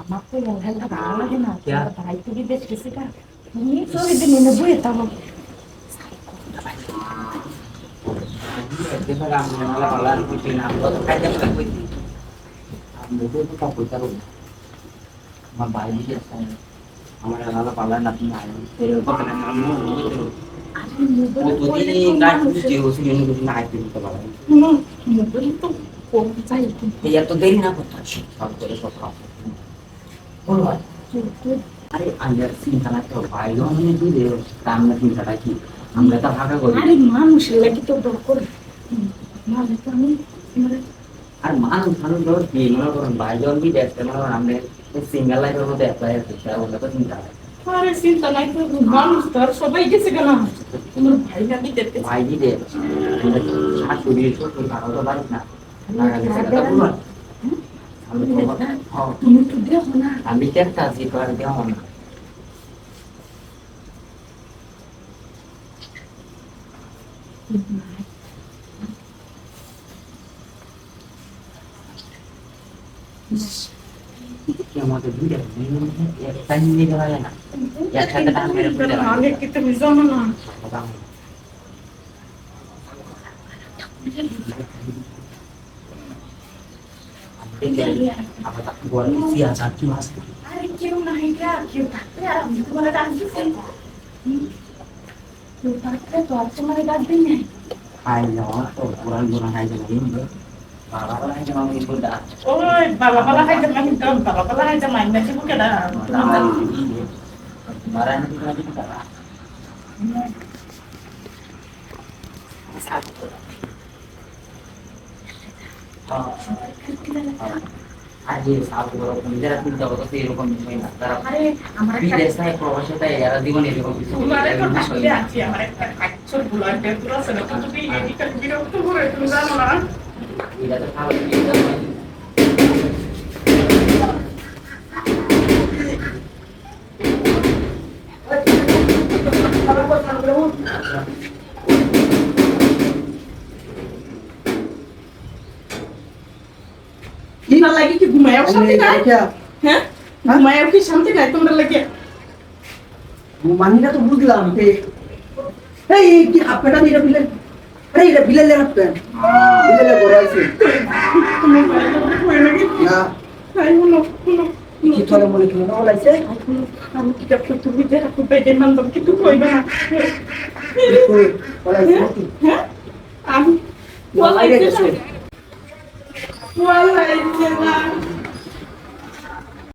আমার তো হেলটা ভালো লাগে না क्या? ভাই তো বিদেশ গেছে কা তুমি চলে দিন এনে বইয়ে তাও Kita kan malah malah bikin apa kayak apa gitu. Ambil itu tak boleh taruh. Mampai dia saya. আমার আলাদা পাল্লা না তুমি আয় এরকম না আমি আরে মোবাইল ও তো দিন গাছ যে ওসি জন্য কিছু না আইতে দিতে পারে মোবাইল চাই এই এত দেরি না করতে সব করে সব কাজ বলো আরে আমরা চিন্তা তো বাইরেও মানে কি রে আমরা চিন্তাটা কি? আমরা তো ভাগা করি। আরে মানুষের লাগি তো দর মানে তো আমি মানে আর মানুষ মানুষ ধর কি? মনে করুন বাইজন কি দেখতে মনে করুন আমরা সিঙ্গেল লাইফের মধ্যে অ্যাপ্লাই করতে ওটা তো চিন্তা আরে চিন্তা নাই তো মানুষ তো সবাই গেছে কেন? তোমার ভাই না দিতে ভাই কি শাশুড়ি শ্বশুর কারও তো বাড়ি না। টাকা গেছে কথা বলুন আমি তো হ্যাঁ, তুমি তো দেখো না আমি চেষ্টা আছি তো আর দেওয়া না কি আমাদের দুইটা একটা নিয়ে যাওয়া যায় না একসাথে টাকা মেরে ফেলে দেওয়া আগে কি তুমি জানো Italia, apa tak buat via satu mas? Hari kiri naik ya, kiri ya, itu mana hmm. tak kiri? Tuh harus mana tak kiri? Ayo, tuh kurang kurang aja ini deh. Pala-pala aja main ibu. Oh, pala-pala aja main dong, pala-pala aja main nasi bukan dah. Marahnya kita lagi kita সাপু নিজেরা চিন্তা করতে এরকম বিষয় না তারা আরে আমার একটা বিদেশে প্রবাসে তাই এরা জীবনে এরকম কিছু তোমার একটা থাকলে আছে আমার একটা কাচ্চর বুলার পেট্রোল আছে না তুমি এদিকে বিরক্ত করে তুমি জানো না এটা তো খাবার কি না লাগে কি ঘুমায়ও শান্তি নাই? হ্যাঁ? ঘুমায়ও কি শান্তি নাই তোমরা লাগে? মানিটা তো বুঝলাম এই কি আপনারা এটা বিলেন এই এটা বিলেলে রাখবেন বিলেলে বড় আছে। না তাই হলো হলো কি? চলে মনে কি না বলাইছে? আমি কি দেখো তুমি যে রাখো বেডে মানলাম কিন্তু কইবা না কই হ্যাঁ? আমি বলাইছে 我来接他。